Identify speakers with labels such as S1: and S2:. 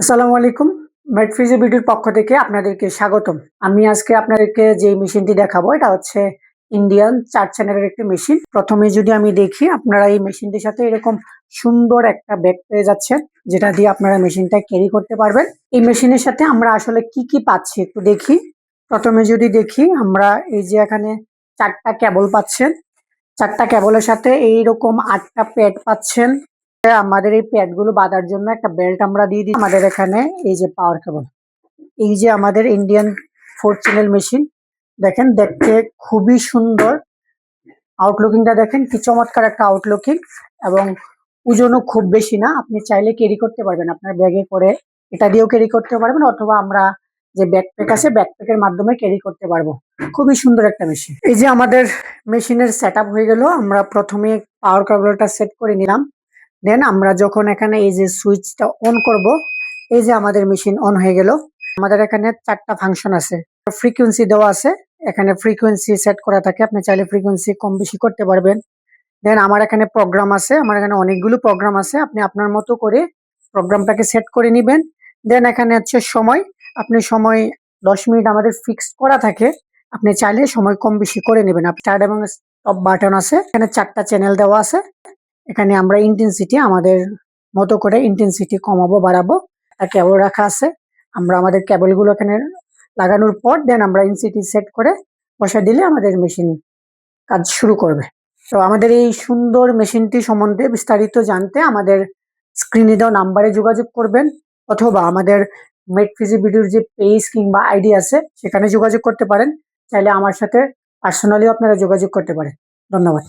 S1: আসসালামু আলাইকুম। মেডফিজি বিডির পক্ষ থেকে আপনাদেরকে স্বাগতম। আমি আজকে আপনাদেরকে যে মেশিনটি দেখাবো, এটা হচ্ছে ইন্ডিয়ান চার চ্যানেলের একটি মেশিন। প্রথমে যদি আমি দেখি, আপনারা এই মেশিনটির সাথে এরকম সুন্দর একটা ব্যাগ পেয়ে যাচ্ছেন, যেটা দিয়ে আপনারা মেশিনটা ক্যারি করতে পারবেন। এই মেশিনের সাথে আমরা আসলে কি কি পাচ্ছি একটু দেখি। প্রথমে যদি দেখি, আমরা এই যে এখানে চারটা কেবল পাচ্ছেন। চারটা কেবলের সাথে এইরকম আটটা প্যাড পাচ্ছেন। আমাদের এই প্যাডগুলো বাঁধার জন্য একটা বেল্ট আমরা দিয়ে দিই আমাদের এখানে, এই যে পাওয়ার কেবল এই যে আমাদের ইন্ডিয়ান ফোর চ্যানেল মেশিন দেখেন দেখতে খুবই সুন্দর। আউটলুকিংটা দেখেন, কি চমৎকার একটা আউটলুকিং এবং ওজনও খুব বেশি না, আপনি চাইলে ক্যারি করতে পারবেন। আপনার ব্যাগে করে এটা দিয়েও ক্যারি করতে পারবেন অথবা আমরা যে ব্যাকপ্যাক আছে ব্যাকপ্যাকের মাধ্যমে ক্যারি করতে পারব। খুবই সুন্দর একটা মেশিন এই যে আমাদের মেশিনের সেট হয়ে গেল, আমরা প্রথমে পাওয়ার কেবলটা সেট করে নিলাম। দেন আমরা যখন এখানে এই যে সুইচটা অন করব, এই যে আমাদের মেশিন অন হয়ে গেল। আমাদের এখানে চারটা ফাংশন আছে। ফ্রিকোয়েন্সি দেওয়া আছে। এখানে ফ্রিকোয়েন্সি সেট করা থাকে। আপনি চাইলে ফ্রিকোয়েন্সি কম বেশি করতে পারবেন। দেন আমার এখানে প্রোগ্রাম আছে। আমার এখানে অনেকগুলো প্রোগ্রাম আছে। আপনি আপনার মতো করে প্রোগ্রামটাকে সেট করে নেবেন। দেন এখানে হচ্ছে সময়। আপনি সময় দশ মিনিট আমাদের ফিক্সড করা থাকে। আপনি চাইলে সময় কম বেশি করে নেবেন। আপনি চার এবং টপ বাটন আছে। এখানে চারটা চ্যানেল দেওয়া আছে। এখানে আমরা ইন্টেন্সিটি আমাদের মতো করে ইন্টেন্সিটি কমাবো, বাড়াবো। একটা কেবল রাখা আছে। আমরা আমাদের কেবলগুলো এখানে লাগানোর পর দেন আমরা ইনসিটি সেট করে বসা দিলে আমাদের মেশিন কাজ শুরু করবে। তো আমাদের এই সুন্দর মেশিনটি সম্বন্ধে বিস্তারিত জানতে আমাদের স্ক্রিনে দেওয়া নাম্বারে যোগাযোগ করবেন অথবা আমাদের মেড ভিডিওর যে পেজ কিংবা আইডি আছে, সেখানে যোগাযোগ করতে পারেন। চাইলে আমার সাথে পার্সোনালিও আপনারা যোগাযোগ করতে পারেন। ধন্যবাদ।